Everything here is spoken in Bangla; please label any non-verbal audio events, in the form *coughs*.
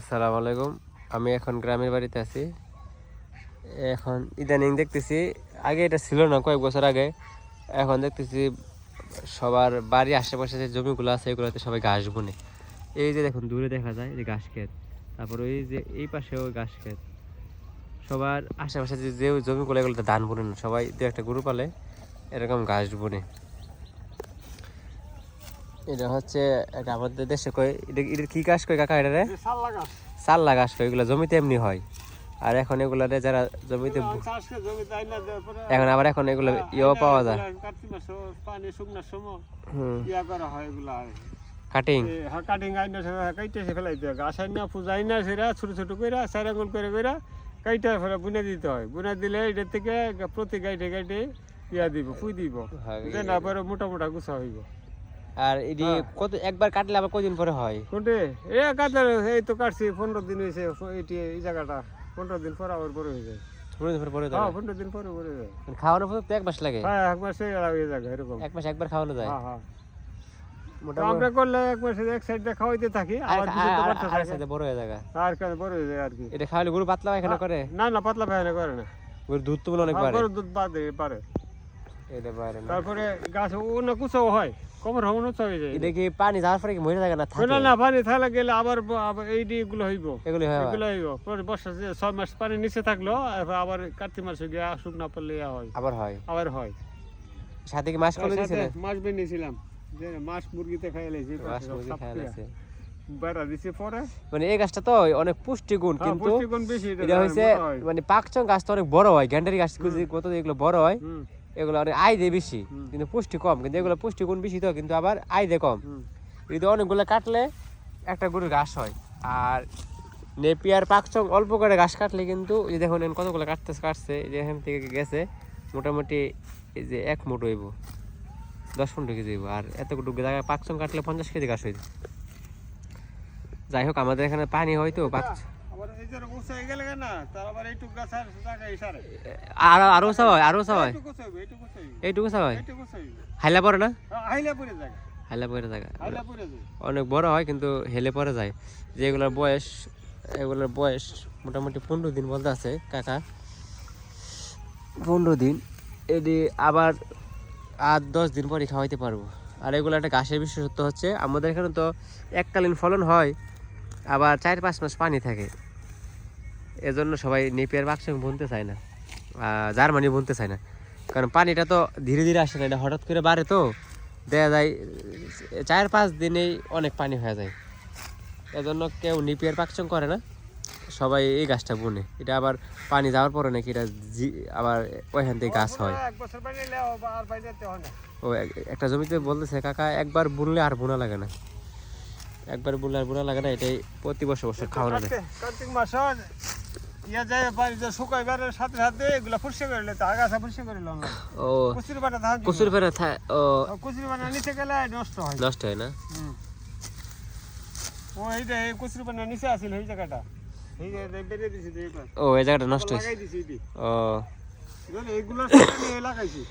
আসসালামু আলাইকুম। আমি এখন গ্রামের বাড়িতে আছি। এখন ইদানিং দেখতেছি, আগে এটা ছিল না, কয়েক বছর আগে। এখন দেখতেছি সবার বাড়ির আশেপাশে যে জমিগুলো আছে, এগুলোতে সবাই ঘাস বুনে। এই যে দেখুন, দূরে দেখা যায় যে ঘাস ক্ষেত। তারপর ওই যে এই পাশেও ঘাস ক্ষেত। সবার আশেপাশে যে যে জমিগুলো, এগুলোতে ধান বুনে না। সবাই দু একটা গরু পালে এরকম ঘাস বুনে। এটা হচ্ছে এটা আমাদের দেশে কয় এটা এটা কি ঘাস কয় কাকা এটা রে চাল লাগাস কয় এগুলো জমিতে এমনি হয়। আর এখন এগুলাতে যারা জমিতে এখন আবার এখন এগুলো ইয়েও পাওয়া যায়। ইয়া হয় এগুলা কাটিং কাটিং আইনা কাইটেছে ফেলাই দেয় গাছ আইনা পূজাই না সেরা ছোট ছোট করে চার আঙুল করে করে কাইটা ফেলে বুনে দিতে হয়। বুনে দিলে এটার থেকে প্রতি গাইটে গাইটে ইয়া দিব ফুই দিব। হ্যাঁ, না পরে মোটা মোটা গুছা হইব। আর এটি কত একবার কাটলে আবার কদিন পরে হয়? কোনটে? এ কাটার এই তো কাটছি পনেরো দিন হয়েছে এটি এই জায়গাটা। পনেরো দিন পর আবার বড় হয়ে যায়। পনেরো দিন পরে পরে হ্যাঁ পনেরো দিন পরে বড় হয়ে যায় খাওয়ানোর পর তো এক মাস লাগে। হ্যাঁ এক মাসে হয়ে যাবে এরকম। এক মাস একবার খাওয়ানো যায়। হ্যাঁ হ্যাঁ। আমরা করলে এক মাসে এক সাইড দিয়ে খাওয়াইতে থাকি আবার আর- বড় হয়ে যায় আর কেন বড় হয়ে যায় আর কি? এটা খাওয়ালে গরু পাতলা পায়খানা করে? না না পাতলা পায়খানা করে না। গরু দুধ তো বলে অনেক হ্যাঁ, পারে গরুর দুধ পারে এটা পারে তারপরে গাছ অন্য কুচাও হয় কমর হমন উঁচা যায়। এটা কি পানি যাওয়ার পরে কি মরে যায় না না থাকে না পানি থাকলে গেলে আবার এই গুলো হইব। এগুলি হয় এগুলো হইব। পরে বর্ষা যে ছয় মাস পানি নিচে থাকল আবার কার্তিক মাসে গিয়ে শুকনা পড়লে হয়। আবার হয়? আবার হয়। সাথে কি মাছ কলে দিয়েছিল? মাছ বেনিয়েছিলাম যে মাছ মুরগিতে খাই লাইছি মাছ মুরগি মানে এই গাছটা তো অনেক পুষ্টিগুণ হ্যাঁ, কিন্তু এটা হয়েছে মানে পাকচং গাছ তো অনেক বড় হয়। গ্যান্ডারি গাছ কত এগুলো বড় হয়? এগুলো অনেক আয় দেয় বেশি কিন্তু পুষ্টি কম কিন্তু এগুলো পুষ্টিগুণ বেশি তো কিন্তু আবার আয় দেয় কম। যদি অনেকগুলো কাটলে একটা গরুর ঘাস হয় আর নেপিয়ার পাকচং অল্প করে ঘাস কাটলে কিন্তু এই দেখুন এখানে কতগুলো কাটতে কাটছে এই যে এখান থেকে গেছে মোটামুটি এই যে এক মুঠ হইব দশ পনেরো কেজি হইব আর এতটুকু জায়গায় পাকচং কাটলে পঞ্চাশ কেজি ঘাস হইব যাই হোক আমাদের এখানে পানি হয় তো আর আর সব হয় আরও সব হয় এইটুকু সব হয় হাইলা পরে না? পরে হাইলা পরে যায়। অনেক বড় হয় কিন্তু হেলে পরে যায়। যেগুলোর বয়স এগুলোর বয়স মোটামুটি পনেরো দিন বলতে আছে কাকা। পনেরো দিন এটি আবার আর দশ দিন পরে খাওয়াইতে পারব। আর এগুলো একটা ঘাসের বিশেষত্ব হচ্ছে আমাদের এখানে তো এককালীন ফলন হয় আবার চার পাঁচ মাস পানি থাকে। এজন্য সবাই নেপিয়ার বাক্স বুনতে চায় না জার্মানি বুনতে চায় না। কারণ পানিটা তো ধীরে ধীরে আসে না এটা হঠাৎ করে বাড়ে তো দেয়া যায় চার পাঁচ দিনেই অনেক পানি হয়ে যায়। এজন্য কেউ নিপিয়ার পাকচং করে না সবাই এই গাছটা বুনে। এটা আবার পানি যাওয়ার পরে নাকি এটা আবার ওইখান থেকে গাছ হয়। ও এক- একটা জমিতে বলতেছে কাকা একবার বুনলে আর বোনা লাগে না। একবার বুনলে আর বোনা লাগে না এটাই প্রতি বছর বছর খাওয়ানো কার্তিক মাস ইয়া যায় পানি যে শুকাইবারের সাথে সাথে এগুলা ফুরসে করে লেতে আগাছা ফুরসে করে লন ও কুচুরি বাটা ধান কচুর ফেরা থা- ও কুচুরি বাটা নিচে গেলে নষ্ট হয়। নষ্ট হয় না। ও এই যে কুচুরি বাটা নিচে আছিল এই জায়গাটা। এই যে বেরিয়ে দিছি এই পাশ। ও এই জায়গাটা নষ্ট হয়েছে। লাগাই দিছি এটি ও। নিয়ে লাগাইছি। *coughs*